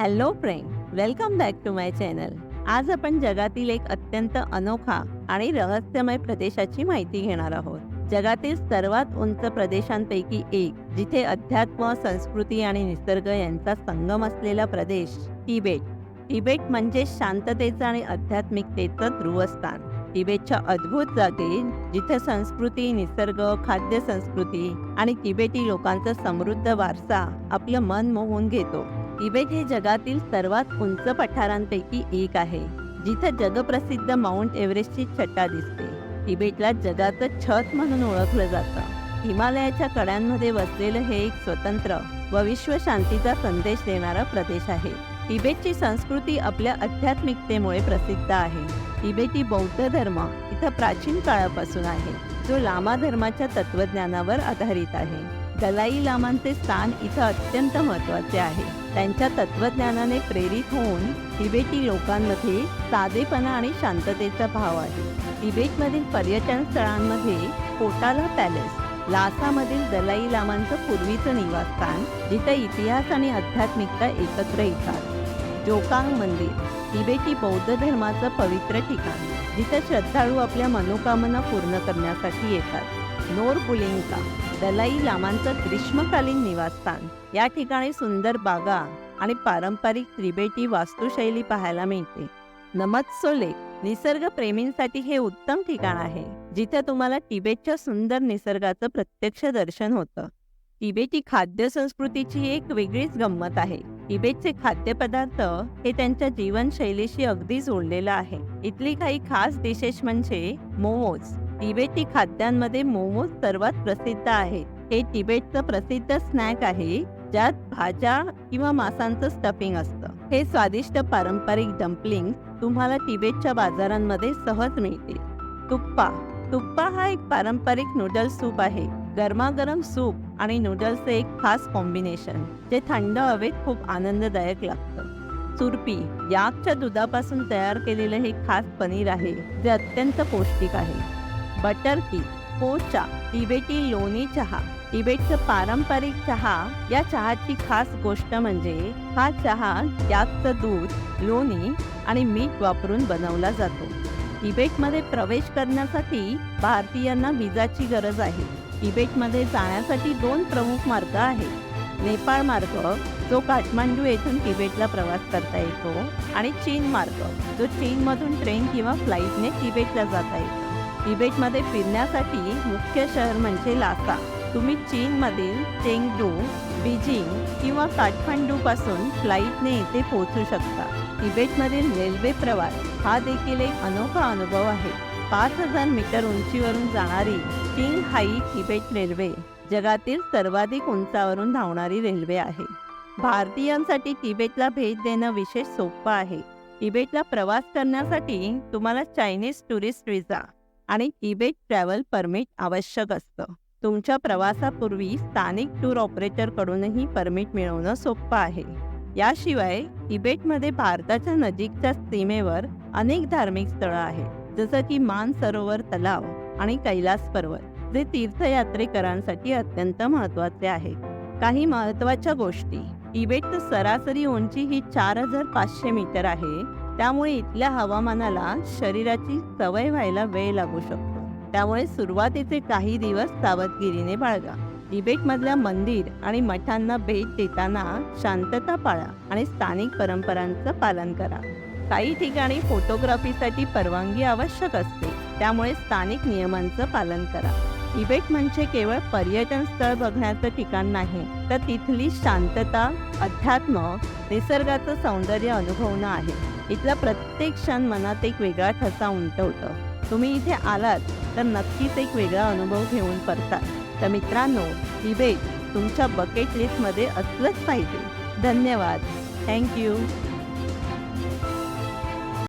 Hello friend welcome back to my channel. आज आपण जगातील एक अत्यंत अनोखा आणि रहस्यमय प्रदेशाची माहिती घेणार आहोत. जगातील सर्वात उंच प्रदेशांपैकी एक जिथे अध्यात्म संस्कृती आणि निसर्ग यांचा संगम असलेला प्रदेश तिबेट. तिबेट म्हणजे शांततेचं आणि आध्यात्मिकतेचं ध्रुवस्थान. तिबेटच्या अद्भुत जागे जिथे संस्कृती निसर्ग खाद्य संस्कृती आणि तिबेटी लोकांचा समृद्ध वारसा आपलं मन मोहून घेतो. तिबेट हे जगातील सर्वात उंच पठारांपैकी एक आहे जिथं जगप्रसिद्ध माउंट एव्हरेस्टची छटा दिसते. तिबेटला जगाचं छत म्हणून ओळखलं जातं. हिमालयाच्या कड्यांमध्ये वसलेलं हे एक स्वतंत्र व विश्व शांतीचा संदेश देणारा प्रदेश आहे. तिबेटची संस्कृती आपल्या आध्यात्मिकतेमुळे प्रसिद्ध आहे. तिबेटी बौद्ध धर्म इथं प्राचीन काळापासून आहे जो लामा धर्माच्या तत्वज्ञानावर आधारित आहे. दलाई लामांचे स्थान इथं अत्यंत महत्त्वाचे आहे. त्यांच्या तत्वज्ञानाने प्रेरित होऊन तिबेटी लोकांमध्ये साधेपणा आणि शांततेचा भाव आहे. तिबेटमधील पर्यटन स्थळांमध्ये कोटाला पॅलेस लासामधील दलाई लामांचं पूर्वीचं निवासस्थान जिथे इतिहास आणि आध्यात्मिकता एकत्र येतात. जोकांग मंदिर तिबेटी बौद्ध धर्माचं पवित्र ठिकाण जिथे श्रद्धाळू आपल्या मनोकामना पूर्ण करण्यासाठी येतात. नोर बुलिंका दलाई लामांचं ग्रीष्मकालीन निवासस्थान. या ठिकाणी सुंदर बागा आणि पारंपरिक त्रिबेटी वास्तुशैली पाहायला मिळते. नमत्सो लेक निसर्ग प्रेमींसाठी हे उत्तम ठिकाण आहे जिथे तुम्हाला तिबेटच्या सुंदर निसर्गाचं प्रत्यक्ष दर्शन होतं. तिबेटी खाद्य संस्कृतीची एक वेगळीच गंमत आहे. तिबेटचे खाद्यपदार्थ हे त्यांच्या जीवनशैलीशी अगदी जोडलेलं आहे. इथली काही खास डिशेस म्हणजे मोमोज तिबेटी खाद्यांमध्ये मोमोज सर्वात प्रसिद्ध आहेत. हे तिबेटचं प्रसिद्ध स्नॅक आहे ज्यात भाज्या किंवा मांसांचं स्टफिंग असतं. हे स्वादिष्ट पारंपरिक डम्पलिंग तुम्हाला तिबेटच्या बाजारांमध्ये सहज मिळतील. तुप्पा. तुप्पा हा एक पारंपरिक नूडल सूप आहे. गरमागरम सूप आणि नूडल्सचं एक खास कॉम्बिनेशन जे थंड हवेत खूप आनंददायक लागतं. सुरपी याकच्या दुधापासून तयार केलेलं हे खास पनीर आहे जे अत्यंत पौष्टिक आहे. बटर टी पोचा तिबेटी लोणी चहा तिबेटचं पारंपरिक चहा. या चहाची खास गोष्ट म्हणजे हा चहा याकचं दूध लोणी आणि मीठ वापरून बनवला जातो. तिबेटमध्ये प्रवेश करण्यासाठी भारतीयांना विजाची गरज आहे. तिबेटमध्ये जाण्यासाठी दोन प्रमुख मार्ग आहेत. नेपाळ मार्ग जो काठमांडू येथून तिबेटला प्रवास करता येतो आणि चीन मार्ग जो चीनमधून ट्रेन किंवा फ्लाईटने तिबेटला जाता येतो. तिबेटमध्ये फिरण्यासाठी मुख्य शहर म्हणजे लासा. तुम्ही चीनमधील चेंगडू बीजिंग किंवा काठमांडूपासून फ्लाईटने येथे पोहोचू शकता. तिबेटमधील रेल्वे प्रवास हा देखील एक अनोखा अनुभव आहे. पाच हजार मीटर उंचीवरून जाणारी किंग हाई तिबेट रेल्वे जगातील सर्वाधिक उंचावरून धावणारी रेल्वे आहे. भारतीयांसाठी तिबेटला भेट देणं विशेष सोपं आहे. तिबेटला प्रवास करण्यासाठी तुम्हाला चायनीज टुरिस्ट विजा आणि इबेट ट्रॅव्हल परमिट आवश्यक असतं. तुमच्या प्रवासापूर्वी स्थानिक टूर ऑपरेटरकडूनही परमिट मिळवणं सोपं आहे. याशिवाय इबेटमध्ये भारताच्या नजीकच्या सीमेवर अनेक धार्मिक स्थळं आहेत जसं की मान सरोवर तलाव आणि कैलास पर्वत जे तीर्थयात्रेकरांसाठी अत्यंत महत्त्वाचे आहेत. काही महत्त्वाच्या गोष्टी इबेटची सरासरी उंची ही चार हजार पाचशे मीटर आहे त्यामुळे इथल्या हवामानाला शरीराची सवय व्हायला वेळ लागू शकतो. त्यामुळे सुरुवातीचे काही दिवस सावधगिरीने बाळगा. तिबेटमधल्या मंदिर आणि मठांना भेट देताना शांतता पाळा आणि स्थानिक परंपरांचं पालन करा. काही ठिकाणी फोटोग्राफीसाठी परवानगी आवश्यक असते. त्यामुळे स्थानिक नियमांचं पालन करा. तिबेट म्हणजे केवळ पर्यटन स्थळ बघण्याचं ठिकाण नाही तर तिथली शांतता अध्यात्म निसर्गाचं सौंदर्य अनुभवणं आहे. इथला प्रत्येक क्षण मनात एक वेगळा ठसा उमटवतं. तुम्ही इथे आलात तर नक्कीच एक वेगळा अनुभव घेऊन परतात तर मित्रांनो तिबेट तुमच्या बकेट लिस्टमध्ये असलंच पाहिजे. धन्यवाद. थँक्यू